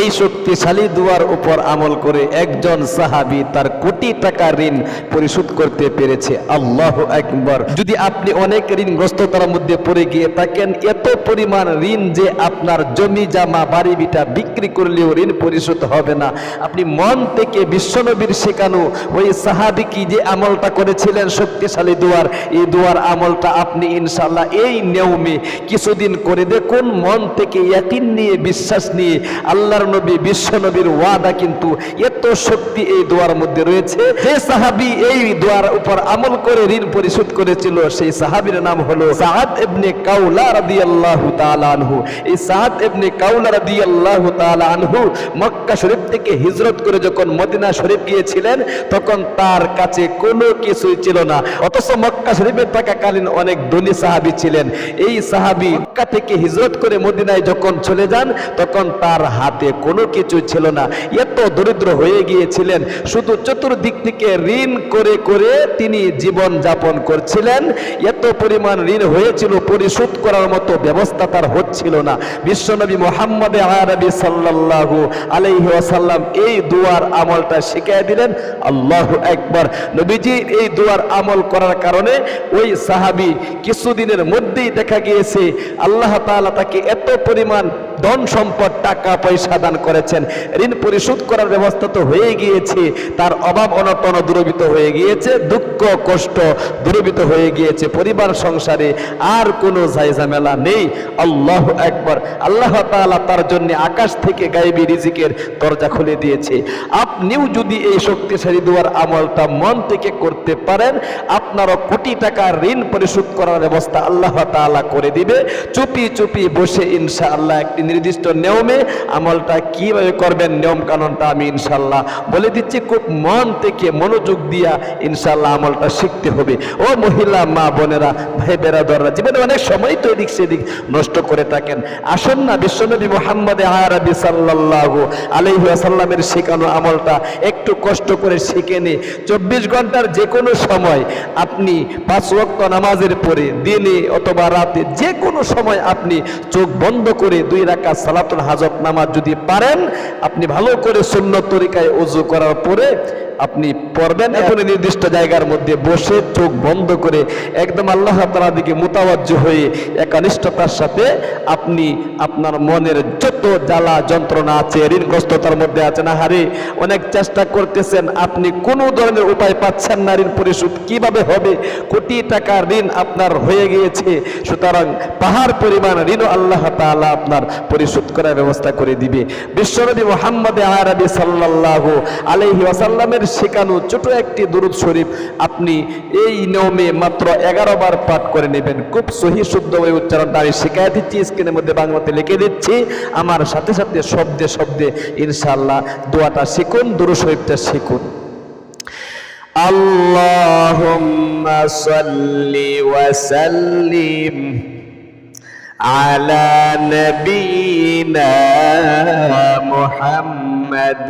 এই শক্তিশালী দুয়ার উপর আমল করে একজন সাহাবি তার কোটি টাকা ঋণ পরিশোধ করতে পেরেছে। আল্লাহ একবার যদি আপনি অনেক ঋণগ্রস্ততার মধ্যে পড়ে গিয়ে থাকেন, এত পরিমাণ ঋণ যে আপনার জমি, জামা, বাড়ি, বিটা বিক্রি করলেও ঋণ পরিশোধ হবে না। আপনি মন থেকে বিশ্বনবীর শেখানো ওই সাহাবি কি যে আমলটা করেছিলেন শক্তিশালী দুয়ার, এই দুয়ার আমলটা আপনি ইনশাল্লাহ এই নিয়মে কিছুদিন করে দেখুন, মন থেকে ইয়াকিন নিয়ে, বিশ্বাস নিয়ে আল্লাহর নবী, বিশ্ব নবীর ওয়াদা কিন্তু এত শক্তি এই দোয়ার মধ্যে রয়েছে। যে সাহাবি এই দোয়ার উপর আমল করে ঋণ পরিশোধ করেছিল, সেই সাহাবীর নাম হলো সাহাদ ইবনে কাউলা রাদিয়াল্লাহু তাআলা আনহু। এই সাহাদ ইবনে কাউলা রাদিয়াল্লাহু তাআলা আনহু মক্কা শরীফ থেকে হিজরত করে যখন মদিনা শরীফ গিয়েছিলেন, তখন তার কাছে কোনো কিছুই ছিল না। অথচ মক্কা শরীফে থাকাকালীন অনেক ধনী সাহাবী ছিলেন। এই সাহাবী মক্কা থেকে হিজরত করে মদিনায় যখন চলে যান, তখন তার হাতে কোনো কিছু ছিল না। এত দরিদ্র হয়ে গিয়েছিলেন। শুধু চতুর্দিক থেকে ঋণ করে করে তিনি জীবন যাপন করছিলেন। এত পরিমাণ ঋণ হয়েছিল, পরিশোধ করার মতো ব্যবস্থা তার হচ্ছিল না। বিশ্বনবী মোহাম্মদ আরবি আলাইহি ওয়াসাল্লাম এই দুয়ার আমলটা শিখিয়ে দিলেন। আল্লাহ একবার নবীজি এই দুয়ার আমল করার কারণে ওই সাহাবী কিছুদিনের মধ্যেই দেখা গিয়েছে, আল্লাহ তাকে এত পরিমাণ ধন সম্পদ, টাকা পয়সা দান করেছেন। ঋণ পরিশোধ করার ব্যবস্থা তো হয়ে গিয়েছে। তার অভাব অনটন দূরবিত হয়ে গিয়েছে, দুঃখ, কষ্ট দূরবিত হয়ে গিয়েছে পরিবার, সংসারে আর কোনো ঝামেলা নেই। আল্লাহ একবার আল্লাহ তাআলা তার জন্য আকাশ থেকে গায়েবী রিজিকের দরজা খুলে দিয়েছে। আপনিও যদি এই শক্তিশালী দুয়ার আমলটা মন থেকে করতে পারেন, আপনারও কোটি টাকা ঋণ পরিশোধ করার ব্যবস্থা আল্লাহ তাআলা করে দিবে। চুপি চুপি বসে ইনশাআল্লাহ একটি নির্দিষ্ট নিয়মে আমলটা কীভাবে করবেন নিয়ম কানুনটা আমি ইনশাল্লাহ বলে দিচ্ছি। খুব মন থেকে মনোযোগ দিয়া ইনশাল্লাহ আমলটা শিখতে হবে। ও মহিলা, মা, বোনেরা, ভাই বেরাদররা জীবনে অনেক সময় তো এদিক সেদিক নষ্ট করে থাকেন। আসুন না, বিশ্বনবী মোহাম্মদ আরবি সাল্লাল্লাহু আলাইহি ওয়াসাল্লামের শেখানো আমলটা একটু কষ্ট করে শিখে নে চব্বিশ ঘণ্টার যে কোনো সময় আপনি পাঁচ ওয়াক্ত নামাজের পরে দিনে অথবা রাতে যে কোনো সময় আপনি চোখ বন্ধ করে দুই রাখা সালাতুল হাজত নামাজ যদি পারেন আপনি ভালো করে সুন্নত তরিকায় উজু করার পরে আপনি পড়বেন এখন নির্দিষ্ট জায়গার মধ্যে বসে চোখ বন্ধ করে একদম আল্লাহ তালা দিকে মোতাবজ্জ হয়ে একনিষ্ঠতার সাথে আপনি আপনার মনের যত জ্বালা যন্ত্রণা আছে, ঋণগ্রস্ততার মধ্যে আছেন হারে অনেক চেষ্টা করতেছেন, আপনি কোনো ধরনের উপায় পাচ্ছেন না ঋণ পরিশোধ কীভাবে হবে? কোটি টাকা ঋণ আপনার হয়ে গিয়েছে, সুতরাং পাহাড় পরিমাণ ঋণও আল্লাহ তাআলা আপনার পরিশোধ করার ব্যবস্থা করে দিবে। বিশ্বনবী মোহাম্মদ আরবি সাল্লাল্লাহু আলাইহি ওয়াসাল্লামের শেখানো ছোট একটি দুরুদ শরীফ আপনি এই নিয়মে মাত্র এগারো বার পাঠ করে নেবেন খুব সহি শুদ্ধ হয়ে উচ্চারণটা আমি শিখাই দিচ্ছি স্ক্রিনের মধ্যে বাংলাতে লিখে দিচ্ছি আমার সাথে সাথে শব্দে শব্দে ইনশাআল্লাহ দোয়াটা শিখুন দুরুদ শরীফটা শিখুন اللهم صل وسلم على نبينا محمد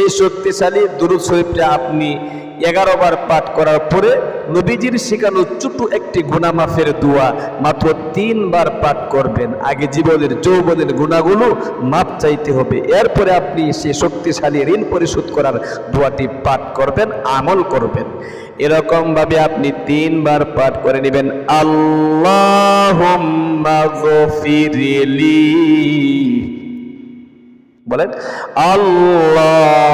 এই শক্তিশালী দুরুদ শরীফটা আপনি এগারো বার পাঠ করার পরে নবীজির শেখানো ছোট একটি গুনামাফের দোয়া মাত্র তিনবার পাঠ করবেন। আগে জীবনের, যৌবনের গুণাগুলো মাপ চাইতে হবে। এরপরে আপনি সে শক্তিশালী ঋণ পরিশোধ করার দোয়াটি পাঠ করবেন, আমল করবেন। এরকম ভাবে আপনি তিনবার পাঠ করে নেবেন আল্লাহ বলেন আল্লাহুম্মা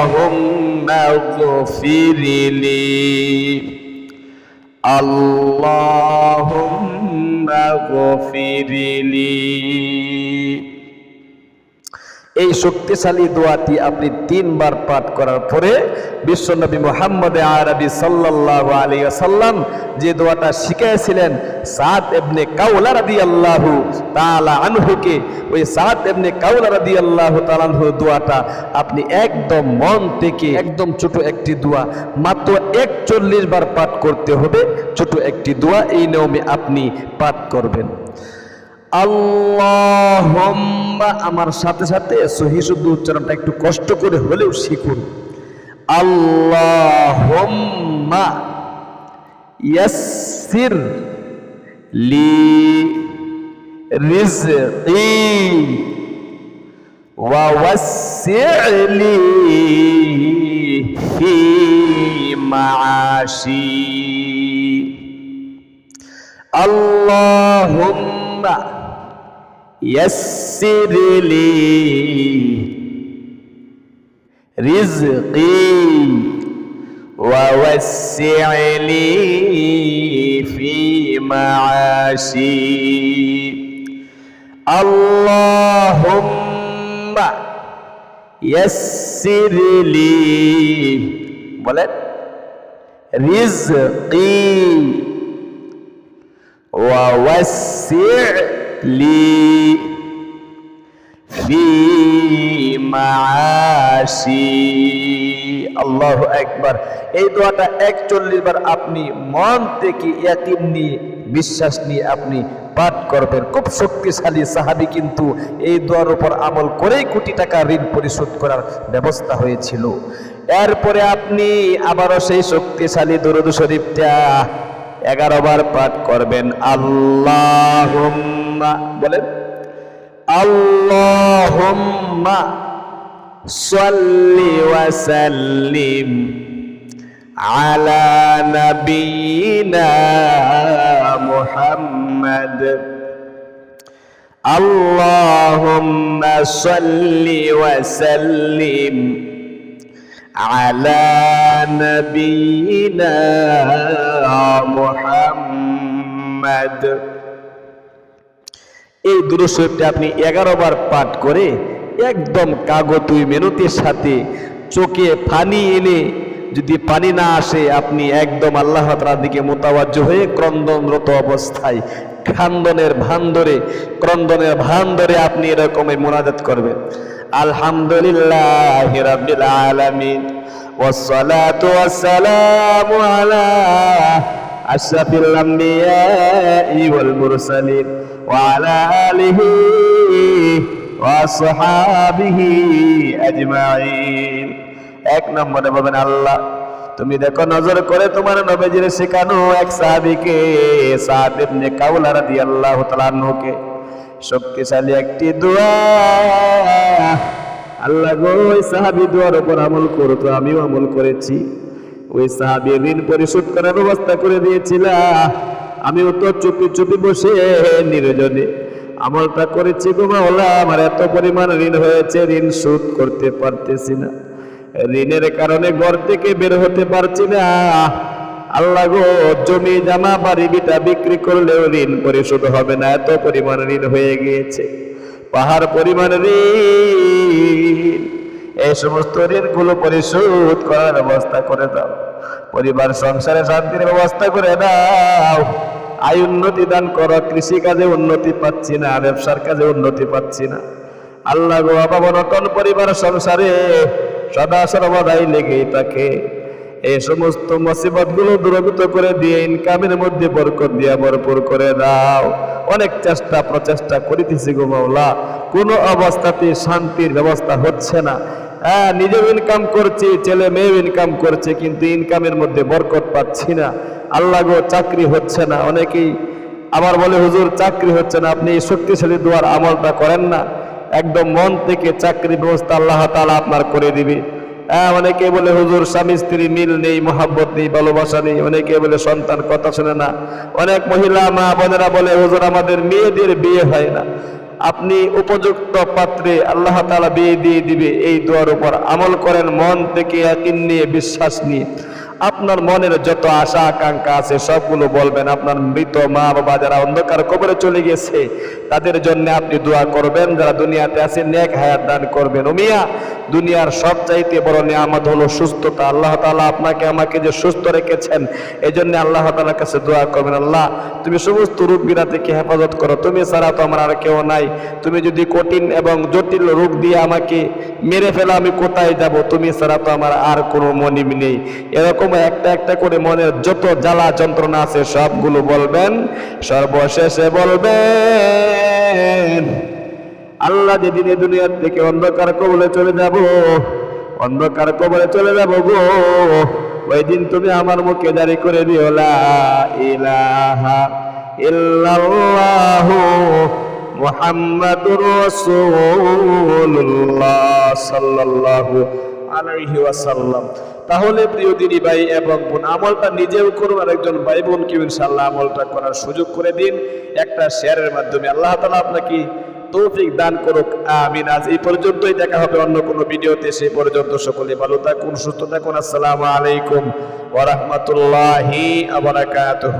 আল্লাহ গফিরলি। এই শক্তিশালী দোয়াটি আপনি তিনবার পাঠ করার পরে বিশ্বনবী মোহাম্মদ আরবি সাল্লাহ আলী সাল্লাম যে দোয়াটা শিখিয়েছিলেন সাত এবনে কাউলা রাদি আল্লাহু তালা আনহুকে, ওই সাত এবনে কাউলা রাদি আল্লাহু তালানহু দোয়াটা আপনি একদম মন থেকে একদম ছোট একটি দোয়া, মাত্র একচল্লিশ বার পাঠ করতে হবে, ছোট একটি দোয়া এই নিয়মে আপনি পাঠ করবেন। আল্লাহম্মা, আমার সাথে সাথে সহি শুদ্ধ উচ্চারণটা একটু কষ্ট করে হলেও শিখুন। আল্লাহ আল্লাহ লি ওয়া يسر لي رزقي ووسع لي في معاشي اللهم يسر لي বলেন রিজকি ووسع لي في معاشي আল্লাহু একবার এই দোয়াটা একচল্লিশ বার আপনি মন থেকে ইয়াকিন নিয়ে বিশ্বাস নিয়ে আপনি পাঠ করবেন খুব শক্তিশালী সাহাবি কিন্তু এই দোয়ার উপর আমল করেই কোটি টাকা ঋণ পরিশোধ করার ব্যবস্থা হয়েছিল এরপরে আপনি আবারও সেই শক্তিশালী দরুদ শরীফটা এগারো বার পাঠ করবেন আল্লাহ বলেন আল্লাহুম্মা সাল্লি ওয়া সাল্লিম আলা নবিয়িনা মুহাম্মদ আল্লাহুম্মা সাল্লি ওয়া সাল্লিম على نبينا محمد এই দুরুশরীফটি আপনি এগারো বার পাঠ করে একদম কাগতুই মেনুতির সাথে চোখে পানি এনে যদি পানি না আসে আপনি একদম আল্লাহ তালার দিকে মোতাবাজ্য হয়ে ক্রন্দনরত অবস্থায় খান্দনের ভান ধরে ক্রন্দনের ভান ধরে আপনি এরকমই মোনাজাত করবেন আলহামদুলিল্লাহ রাব্বিল আলামিন والصلاة والسلام على أشرف الأنبياء والمرسلين وعلى آله وأصحابه أجمعين এক নম্বরে বলবেন আল্লাহ তুমি দেখো নজর করে তোমার নবীজির শেখানো এক সাহাবীকে সাদ ইবনে কাউলা রাদিয়াল্লাহু তাআলা আনহুকে শক্তিশালী একটি দোয়া আল্লাহ গো ওই সাহাবি দোয়ার উপর আমল করতো আমিও আমল করেছি ওই সাহাবি ঋণ পরিশোধ করার ব্যবস্থা করে দিয়েছিলা আমিও তো চুপি চুপি বসে নিরজনে আমলটা করেছি গো মাওলা, আমার এত পরিমাণ ঋণ হয়েছে, ঋণ শোধ করতে পারতেছি না। ঋণের কারণে ঘর থেকে বের হতে পারছি না। আল্লাহ গো, জমি জামা, বাড়ি বিটা বিক্রি করলেও ঋণ পরিশোধ হবে না। এত পরিমাণ ঋণ হয়ে গিয়েছে। পাহাড় পরিমাণ ঋণ। এই সমস্ত ঋণগুলো পরিশোধ করার ব্যবস্থা করে দাও। পরিবার, সংসারে শান্তির ব্যবস্থা করে দাও। আয় উন্নতি দান করো কৃষি কাজে উন্নতি পাচ্ছি না, ব্যবসার কাজে উন্নতি পাচ্ছি না। আল্লাহ গো অভাব অনটন পরিবার সংসারে সদা সর্বদাই লেগেই থাকে। এই সমস্ত মুসিবতগুলো দূরভূত করে দিয়ে ইনকামের মধ্যে বরকত দিয়া ভরপুর করে দাও। অনেক চেষ্টা, প্রচেষ্টা করিতেছি গো মাওলা। কোনো অবস্থাতে শান্তির ব্যবস্থা হচ্ছে না। হ্যাঁ নিজেও ইনকাম করছি ছেলে মেয়েও ইনকাম করছে, কিন্তু ইনকামের মধ্যে বরকত পাচ্ছি না। আল্লাহ গো, চাকরি হচ্ছে না। অনেকেই আবার বলে, হুজুর, চাকরি হচ্ছে না। আপনি এই শক্তিশালী দুয়ার আমলটা করেন না। একদম মন থেকে চাকরি ব্যবস্থা আল্লাহ তাআলা আপনার করে দিবে। হ্যাঁ অনেকে বলে, হুজুর, স্বামী স্ত্রী মিল নেই, মোহাব্বত নেই, ভালোবাসা নেই। অনেকে বলে, সন্তান কথা শোনে না। অনেক মহিলা, মা বোনেরা বলে, হুজুর, আমাদের মেয়েদের বিয়ে হয় না। আপনি উপযুক্ত পাত্রে আল্লাহ তালা বিয়ে দিয়ে দিবে। এই দোয়ার উপর আমল করেন মন থেকে ইয়াকিন নিয়ে, বিশ্বাস নিয়ে। আপনার মনের যত আশা, আকাঙ্ক্ষা আছে, সবগুলো বলবেন, আপনার মৃত মা বাবা যারা অন্ধকার কবরে চলে গেছে, তাদের জন্য আপনি দোয়া করবেন, যারা দুনিয়াতে আছে নেক হায়াত দান করবেন। ও মিয়া দুনিয়ার সব চাইতে বড় নিয়ামত হলো সুস্থতা। আল্লাহ তাআলা আপনাকে, আমাকে যে সুস্থ রেখেছেন এই জন্য আল্লাহ তাআলার কাছে দোয়া করবেন, আল্লাহ তুমি সমস্ত রোগ বিনা থেকে হেফাজত করো। তুমি ছাড়া তো আমার আর কেউ নাই। তুমি যদি কঠিন এবং জটিল রোগ দিয়ে আমাকে মেরে ফেলো, আমি কোথায় যাব? তুমি ছাড়া তো আমার আর কোনো মনিব নেই। এরকম একটা একটা করে মনের যত জ্বালা যন্ত্রণা আছে, সবগুলো বলবেন, সর্বশেষে বলবেন আল্লাহ যেদিন দুনিয়ার থেকে অন্ধকার কবলে চলে যাব, অন্ধকার কবলে চলে যাব গো। ওই দিন তুমি আমার মুখে জারি করে দিও, লা ইলাহা ইল্লাল্লাহু মুহাম্মাদুর রাসূলুল্লাহ সাল্লাল্লাহু ওয়াসাল্লাম। তাহলে প্রিয় দিনী ভাই এবং বোন, আমলটা নিজেও করুন আর একজন ভাই বোনকে ইনশাআল্লাহ আমলটা করার সুযোগ করে দিন। একটা শেয়ারের মাধ্যমে আল্লাহ তাআলা আপনাকে তৌফিক দান করুক, আমিন। আজ এই পর্যন্তই দেখা হবে অন্য কোনো ভিডিওতে। সে পর্যন্ত সকলে ভালো থাকুন, সুস্থ থাকুন। আসসালামু আলাইকুম ওয়া রাহমাতুল্লাহি ওয়া বারাকাতুহু।